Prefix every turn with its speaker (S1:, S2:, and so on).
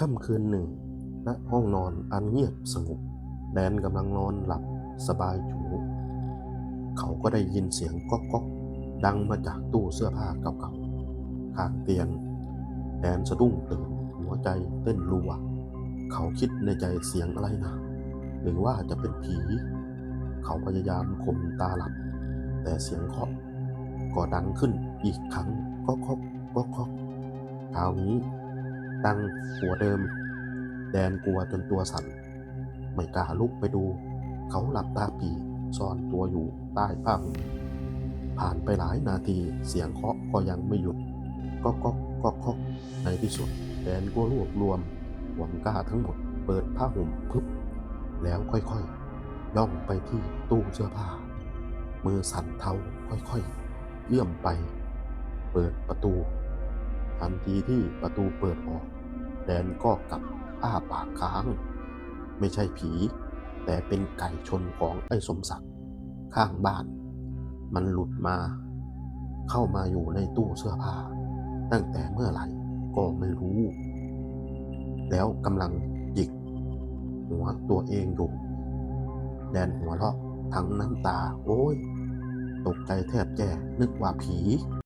S1: ค่ำคืนหนึ่งณห้องนอนอันเงียบสงบแดนกำลังนอนหลับสบายจูเขาก็ได้ยินเสียงก๊อกก๊อกดังมาจากตู้เสื้อผ้าเก่าๆข้างเตียงแดนสะดุ้งตื่นหัวใจเต้นรัว เขาคิดในใจเสียงอะไรนะ หรือว่าจะเป็นผี เขาพยายามข่มตาหลับ แต่เสียงเคาะก็ดังขึ้นอีกครั้งก็เคาะก็เคาะคราวนี้ ดังหัวเดิม แดนกลัวจนตัวสั่น ไม่กล้าลุกไปดู เขาหลับตาปีซ่อนตัวอยู่ใต้ผ้าห่มผ่านไปหลายนาทีเสียงเคาะก็ยังไม่หยุดก็ก็ก็ก็ในที่สุดแดนก็รวบรวม หวังกล้าทั้งหมดเปิดผ้าห่มพึบ แล้วค่อยๆ ย่องไปที่ตู้เสื้อผ้า มือสั่นเทาค่อยๆเยื่อมไป เปิดประตู ทันทีที่ประตูเปิดออก แดนก็กลับอ้าปากค้าง ไม่ใช่ผี แต่เป็นไก่ชนของไอ้สมศักดิ์ข้างบ้าน มันหลุดมา เข้ามาอยู่ในตู้เสื้อผ้า ตั้งแต่เมื่อไหร่ก็ไม่รู้ แล้วกำลังหยิก หัวตัวเองอยู่ แดนหัวเราะทั้งน้ำตา โอ้ย ตกใจแทบแย่นึกว่าผี